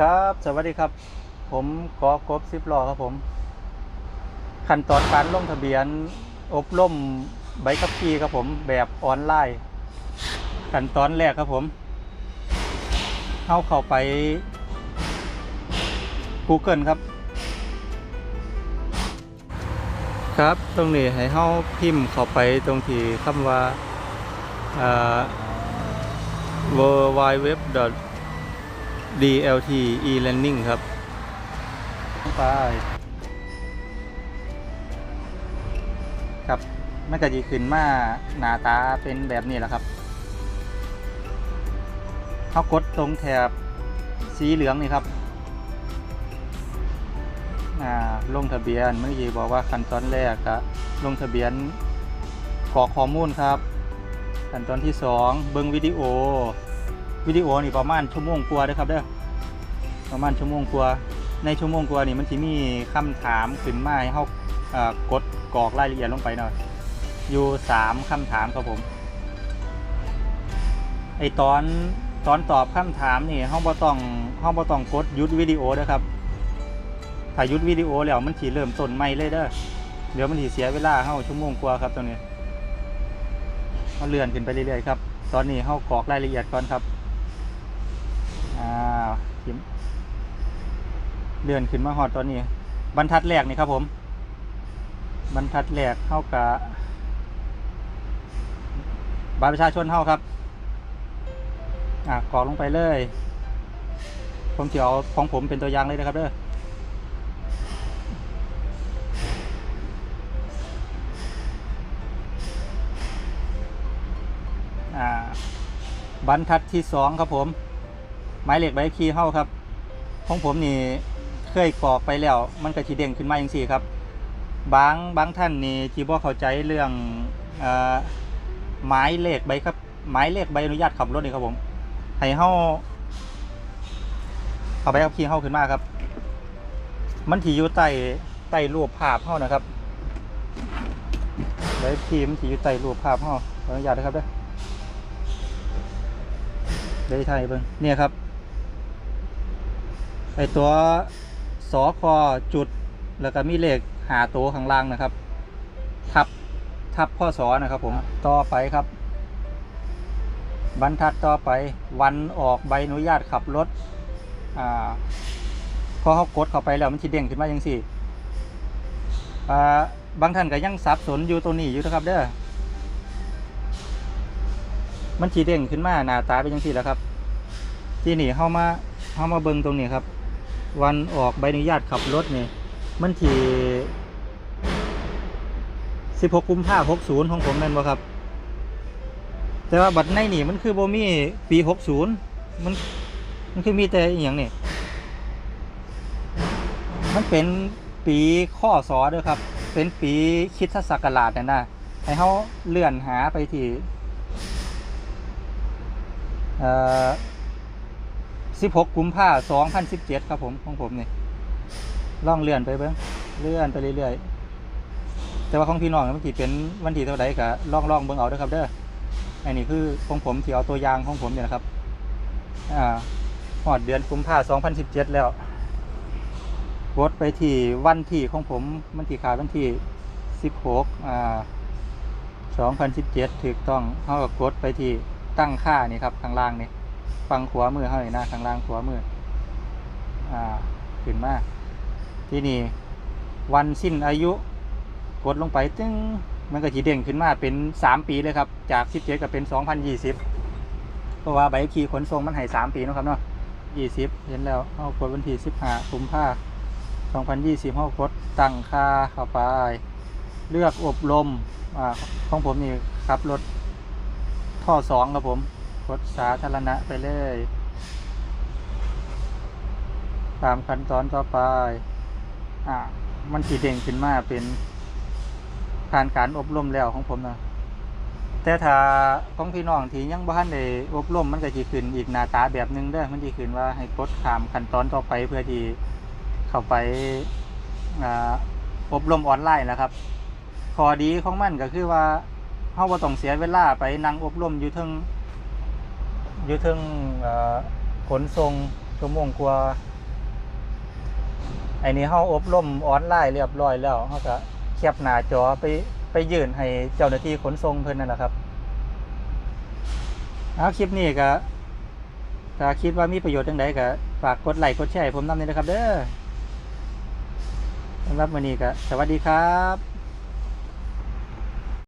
ครับ สวัสดีครับ ผมกอกบซิบล้อครับผม ขั้นตอนการลงทะเบียน อบรมใบขับขี่ครับผม แบบออนไลน์ ขั้นตอนแรกครับผมเข้าเข้าไป Google ครับ ครับตรงนี้ให้เข้าพิมพ์เข้าไปตรงที่คำว่า w w w DLT e-learning ครับไปครับมันก็จะขึ้นมาหน้าตาเป็นแบบนี้แหละครับเขากดตรงแถบสีเหลืองนี่ครับอ่าลงทะเบียนเมื่อกี้บอกว่าขั้นตอนแรกก็ลงทะเบียนกรอกข้อมูลครับขั้นตอนที่สองเบิ้งวิดีโอ วิดีโอนี่ประมาณชั่วโมงกว่าเด้อครับเด้อประมาณชั่วโมงกว่าในชั่วโมงกว่านี่มันสิมีคำถามขึ้นมาให้เฮาเอ่อกดกรอกรายละเอียดลงไปหน่อยอยู่สามคำถามครับผมไอตอนตอนตอบคำถามนี่เฮาบ่ต้องเฮาบ่ต้องกดยุดวิดีโอเด้ครับถ้าหยุดวิดีโอแล้วมันสิเริ่มต้นใหม่เลยเด้อเดี๋ยวมันสิเสียเวลาเฮาชั่วโมงกว่าครับตรงนี้เฮาเลื่อนขึ้นไปเรื่อยๆครับ ตอนนี้เฮากรอกรายละเอียดก่อนครับ เลื่อนขึ้นมาฮอดตอนนี้ บรรทัดแรกนี่ครับผม บรรทัดแรกเข้ากับบัตรประชาชนเท่าครับอ่ากรอกลงไปเลย ผมจะเอาของผมเป็นตัวอย่างเลยนะครับเด้ออ่าบรรทัดที่สองครับผม หมายเลขใบขับขี่เฮาครับของผมนี่เคยกรอกไปแล้ว มันก็สิเด้งขึ้นมาอย่างสี่ครับ บางบางท่านนี่ที่บ่เข้าใจเรื่องอ่อหมายเลขใบครับหมายเลขใบอนุญาตขับรถนี่ครับผมให้เฮาเอาใบขับขี่เฮาขึ้นมาครับ มันที่อยู่ใต้ใต้รูปภาพเฮานะครับใบขี่มันที่อยู่ใต้รูปภาพเฮาอนุญาตนะครับเด้อได้ไทยเบิ่งเนี่ยครับ ไอตัวสอคอจุดแล้วก็มีเลขหาตัวข้างล่างนะครับ ทับทับข้อสอนะครับผมต่อไปครับ บรรทัดต่อไปวันออกใบอนุญาตขับรถอ่าพอเขากดเข้าไปแล้วมันจะเด้งขึ้นมาอย่างสี่อ่าบางท่านก็ยังสับสนอยู่ตัวนี้อยู่นะครับ เด้อมันชีเด้งขึ้นมาหน้าตาเป็นยังสี่แหล้วครับ ที่นี่เข้ามาเข้ามาเบิ่งตรงนี้ครับ วันออกใบอนุญาตขับรถนี่มันที่16กุมภาพันธ์ของผมแม่นบ่ครับ แต่ว่าบัตรในนี่มันคือโบมี่ปี60มันมันคือมีแต่อย่างนี่มันเป็นปีข้อสอด้อครับ เป็นปีคิดศักราชนั่นนะให้เขาเลื่อนหาไปที่เอ่อ 16 กุมภาพันธ์2017 ครับผมของผมนี่ล่องเลื่อนไปเบิ้งเลื่อนไปเรื่อยๆ แต่ว่าของพี่น้องมันที่เป็นวันที่เท่าใดก็ล่องล่องเบิ้งเอาเด้อครับเด้ออันนี้คือของผมที่เอาตัวยางของผมเนี่ยนะครับ อ่าหอดเดือนกุมภาพันธ์2017 แล้วกดไปที่วันที่ของผมมันที่ขาดวันที่ 16 อ่า 2017 ถูกต้องเขาก็กดไปที่ตั้งค่านี่ครับข้างล่างนี่ ฟังขวามือเขาเลยนะข้างล่างขวามืออ่าขึ้นมาที่นี่วันสิ้นอายุกดลงไปตึ้งมันก็จีเด้งขึ้นมาเป็น 3 ปีเลยครับ จาก 17 ก็เป็น 2020 เพราะว่าใบขี่ขนส่งมันให้ 3 ปีนะครับเนาะ20 เห็นแล้วเขากดวันที่ 15กุมภา2020เขากดตั้งค่าเข้าไป เลือกอบรมอ่าของผมนี่ครับรถท่อสองครับผม รถสาธารณะไปเลย ตามขั้นตอนต่อไป อ่ามันสีเด้งขึ้นมาเป็นผ่านการอบรมแล้วของผมนะแต่ถ้าของพี่น้องที่ยังบ้านได้อบรมมันก็จะขึ้นอีกหน้าตาแบบนึงเด้อมันจะขึ้นว่าให้กดข้ามขั้นตอนต่อไปเพื่อที่เข้าไปอ่าอบรมออนไลน์นะครับข้อดีของมันก็คือว่าเฮาบ่ต้องเสียเวลาไปนั่งอบรมอยู่เทึง อยู่เทึงขนส่งชั่วโมงกว่าไอ้นี่เฮาอบรมออนไลน์เรียบร้อยแล้วเฮาก็แคปหน้าจอไปไปยื่นให้เจ้าหน้าที่ขนส่งเพิ่นนั่นแหละครับเอาคลิปนี้ก็ถ้าคิดว่ามีประโยชน์จังไดก็ฝากกดไลค์กดแชร์ผมนำด้วยนะครับ เด้อสำหรับวันนี้ก็สวัสดีครับ